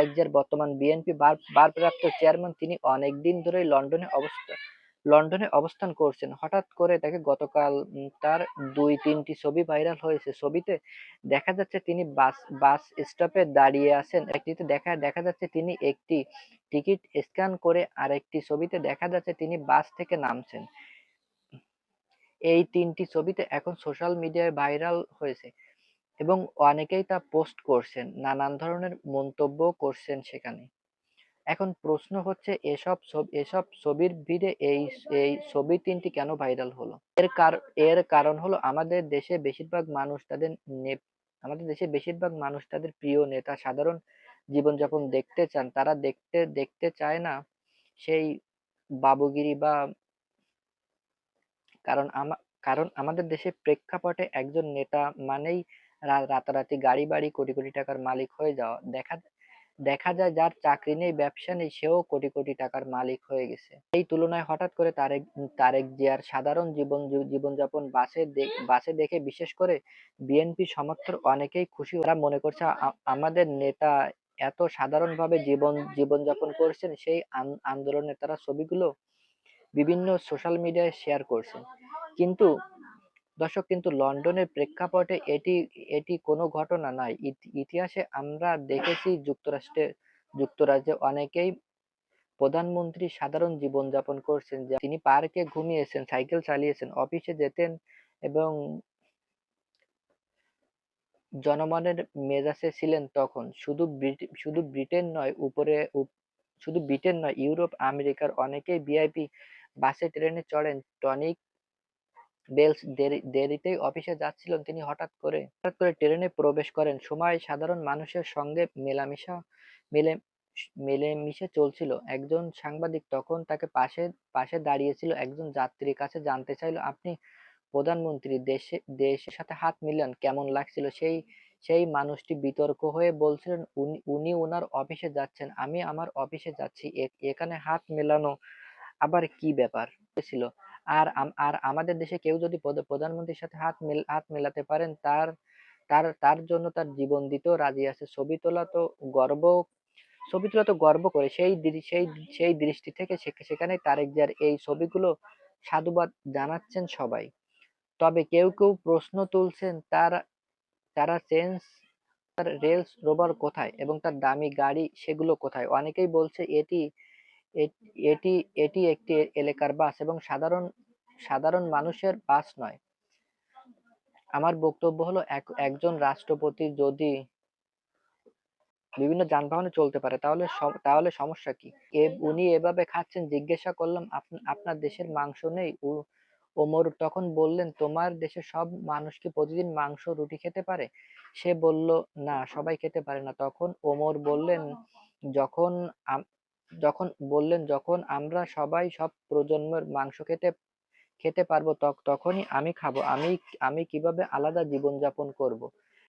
তারেক জিয়ার বর্তমান বিএনপি ভারপ্রাপ্ত চেয়ারম্যান তিনি অনেকদিন ধরেই লন্ডনে অবস্থান লন্ডনে অবস্থান করছেন। হঠাৎ করে তাকে গতকাল তার দুই, তিনটি ছবি ভাইরাল হয়েছে। ছবিতে দেখা যাচ্ছে তিনি বাস বাস স্টপে দাঁড়িয়ে আছেন। একটিতে দেখা দেখা যাচ্ছে তিনি একটি টিকিট স্ক্যান করে আরেকটি ছবিতে দেখা যাচ্ছে তিনি বাস থেকে নামছেন। এই তিনটি ছবিতে এখন সোশ্যাল মিডিয়ায় ভাইরাল হয়েছে। এবং অনেকেই তা পোস্ট করছেন, নানান ধরনের মন্তব্য করছেন সেখানে। এখন প্রশ্ন হচ্ছে, এসব এসব ছবির ভিড়ে এই এই ছবি তিনটি কেন ভাইরাল হলো? এর এর কারণ হলো আমাদের দেশে বেশিরভাগ মানুষ তাদের আমাদের দেশে বেশিরভাগ মানুষ তাদের প্রিয় নেতা, সাধারণ জীবনযাপন দেখতে চান। তারা দেখতে দেখতে চায় না সেই বাবুগিরি বা কারণ আমা, কারণ আমাদের দেশে প্রেক্ষাপটে একজন নেতা মানেই রাতারাতি গাড়ি বাড়ি কোটি কোটি টাকার মালিক হয়ে যাওয়া, দেখা দেখা যায় যার চাকরি নেই, ব্যবসা নেই, সেও কোটি কোটি টাকার মালিক হয়ে গেছে। এই তুলনায় হঠাৎ করে তারেক তারেক জিয়ার সাধারণ জীবন জীবনযাপন বাসে বাসে দেখে বিশেষ করে বিএনপি সমর্থক অনেকেই খুশি। ওরা মনে করছে আমাদের নেতা এত সাধারণভাবে জীবন, জীবনযাপন করছেন, সেই আন্দোলনে তারা ছবিগুলো বিভিন্ন সোশ্যাল মিডিয়ায় শেয়ার করছেন। কিন্তু দর্শক, কিন্তু লন্ডনের প্রেক্ষাপটে এটি এটি কোনো ঘটনা নয়। ইতিহাসে আমরা দেখেছি যুক্তরাষ্ট্রে যুক্তরাজ্যে অনেকেই প্রধানমন্ত্রী সাধারণ জীবনযাপন করছেন। তিনি পার্কে ঘুমিয়েছেন, সাইকেল চালিয়েছেন, অফিসে যেতেন এবং জনমনের মেজাজে ছিলেন তখন। শুধু শুধু ব্রিটেন নয়, উপরে শুধু ব্রিটেন নয়, ইউরোপ, আমেরিকার অনেকেই ভিআইপি বাসে, ট্রেনে চড়েন। টনিক বেলস দেরিতেই অফিসে যাচ্ছিলেন তিনি হঠাৎ করে। হঠাৎ করে ট্রেনে প্রবেশ করেন। সময় সাধারণ মানুষের সঙ্গে মেলামেশা, মেলে, মিলেমিশে চলছিল। একজন সাংবাদিক তখন তাকে পাশে পাশে দাঁড়িয়েছিল। একজন যাত্রীর কাছে জানতে চাইল, আপনি প্রধানমন্ত্রী, দেশে, দেশের সাথে হাত মিলান, কেমন লাগছিল? সেই সেই মানুষটি বিতর্ক হয়ে বলছিলেন, উনি ওনার অফিসে যাচ্ছেন, আমি আমার অফিসে যাচ্ছি এখানে হাত মেলানো আবার কি ব্যাপার? ছিল। আর আর আমাদের দেশে কেউ যদি প্রধানমন্ত্রীর সাথে হাত মেল, হাত মেলাতে পারেন, তার তার তার জন্য তার জীবন দিতেও রাজি আছে। ছবি তোলা তো গর্ব, ছবি তোলা তো গর্ব করে। সেই সেই সেই দৃষ্টি থেকে সেখানে তারেক জিয়ার এই ছবিগুলো সাধুবাদ জানাচ্ছেন সবাই। তবে কেউ কেউ প্রশ্ন তুলছেন, তার, তারা চেঞ্জ, তার রেলস রোবার কোথায় এবং তার দামি গাড়ি সেগুলো কোথায়? অনেকেই বলছে এটি এটি এটি একটি এলাকার বাস এবং সাধারণ সাধারণ মানুষের বাস নয়। আমার বক্তব্য হলো একজন রাষ্ট্রপতি যদি বিভিন্ন যানবাহনে চলতে পারে, তাহলে তাহলে সমস্যা কি? উনি এভাবে খাচ্ছেন, জিজ্ঞাসা করলাম আপনার দেশের মাংস নেই? ওমর তখন বললেন, তোমার দেশে সব মানুষ কি প্রতিদিন মাংস, রুটি খেতে পারে? সে বলল, না, সবাই খেতে পারে না। তখন ওমর বললেন, যখন যখন বললেন, যখন আমরা সবাই সব প্রজন্মের মাংস খেতে খেতে পারব তখনই আমি খাব। আমি আমি কীভাবে আলাদা জীবন যাপন করব?